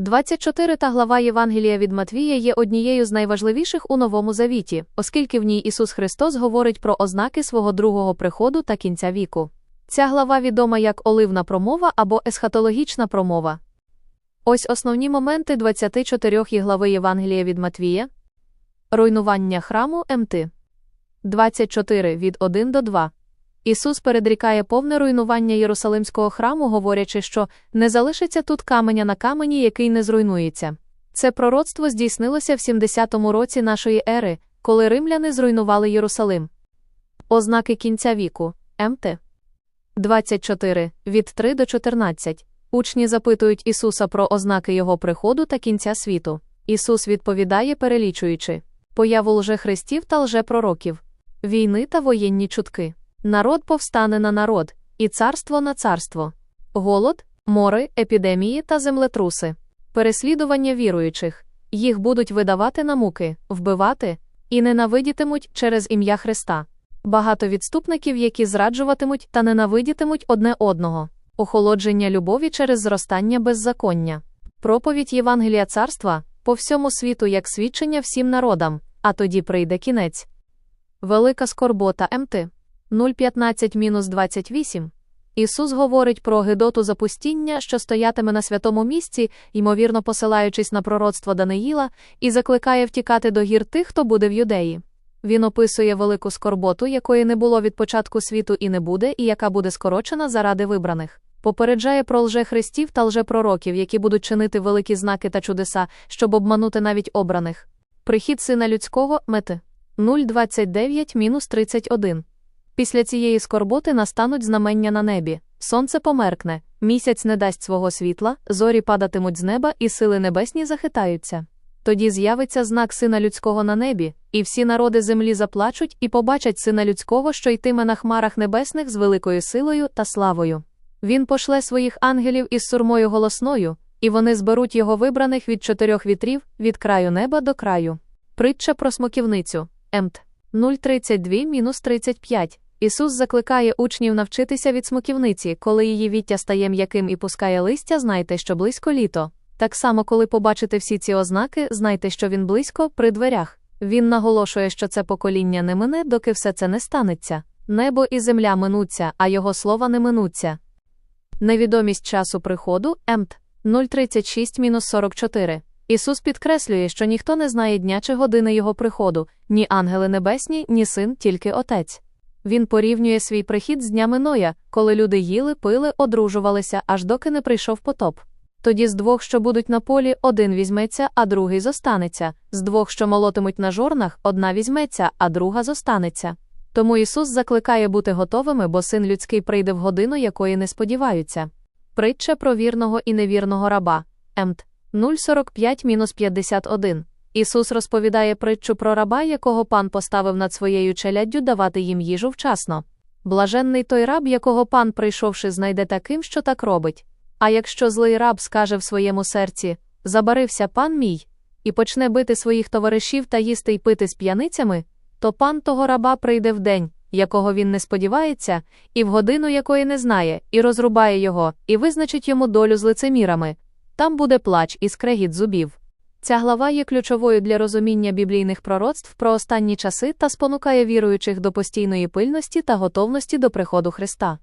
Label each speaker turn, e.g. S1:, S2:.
S1: 24 та глава Євангелія від Матвія є однією з найважливіших у Новому Завіті, оскільки в ній Ісус Христос говорить про ознаки свого другого приходу та кінця віку. Ця глава відома як оливна промова або есхатологічна промова. Ось основні моменти 24 глави Євангелія від Матвія. Руйнування храму МТ. 24 від 1 до 2. Ісус передрікає повне руйнування Єрусалимського храму, говорячи, що не залишиться тут каменя на камені, який не зруйнується. Це пророцтво здійснилося в 70-му році нашої ери, коли римляни зруйнували Єрусалим. Ознаки кінця віку МТ 24 від 3 до 14. Учні запитують Ісуса про ознаки Його приходу та кінця світу. Ісус відповідає, перелічуючи появу лжехристів та лжепророків, війни та воєнні чутки. Народ повстане на народ, і царство на царство, голод, мори, епідемії та землетруси, переслідування віруючих, їх будуть видавати на муки, вбивати і ненавидітимуть через ім'я Христа. Багато відступників, які зраджуватимуть та ненавидітимуть одне одного, охолодження любові через зростання беззаконня, проповідь Євангелія царства по всьому світу як свідчення всім народам, а тоді прийде кінець. Велика скорбота МТ. 0,15-28. Ісус говорить про гидоту запустіння, що стоятиме на святому місці, ймовірно посилаючись на пророцтво Даниїла, і закликає втікати до гір тих, хто буде в юдеї. Він описує велику скорботу, якої не було від початку світу і не буде, і яка буде скорочена заради вибраних. Попереджає про лжехристів та лжепророків, які будуть чинити великі знаки та чудеса, щоб обманути навіть обраних. Прихід сина людського мети 0,29-31. Після цієї скорботи настануть знамення на небі, сонце померкне, місяць не дасть свого світла, зорі падатимуть з неба, і сили небесні захитаються. Тоді з'явиться знак сина людського на небі, і всі народи землі заплачуть і побачать сина людського, що йтиме на хмарах небесних з великою силою та славою. Він пошле своїх ангелів із сурмою голосною, і вони зберуть його вибраних від чотирьох вітрів від краю неба до краю. Притча про смоківницю МТ 032-35. Ісус закликає учнів навчитися від смоківниці, коли її віття стає м'яким і пускає листя, знайте, що близько літо. Так само, коли побачите всі ці ознаки, знайте, що він близько при дверях. Він наголошує, що це покоління не мине, доки все це не станеться. Небо і земля минуться, а його слова не минуться. Невідомість часу приходу МТ 036-44. Ісус підкреслює, що ніхто не знає дня чи години його приходу, ні ангели небесні, ні син, тільки отець. Він порівнює свій прихід з днями Ноя, коли люди їли, пили, одружувалися, аж доки не прийшов потоп. Тоді з двох, що будуть на полі, один візьметься, а другий зостанеться, з двох, що молотимуть на жорнах, одна візьметься, а друга зостанеться. Тому Ісус закликає бути готовими, бо син людський прийде в годину, якої не сподіваються. Притча про вірного і невірного раба МТ 045-51. Ісус розповідає притчу про раба, якого пан поставив над своєю челяддю давати їм їжу вчасно. Блаженний той раб, якого пан, прийшовши, знайде таким, що так робить. А якщо злий раб скаже в своєму серці Забарився пан мій, і почне бити своїх товаришів та їсти й пити з п'яницями, то пан того раба прийде в день, якого він не сподівається, і в годину якої не знає, і розрубає його, і визначить йому долю з лицемірами. Там буде плач і скрегіт зубів. Ця глава є ключовою для розуміння біблійних пророцтв про останні часи та спонукає віруючих до постійної пильності та готовності до приходу Христа.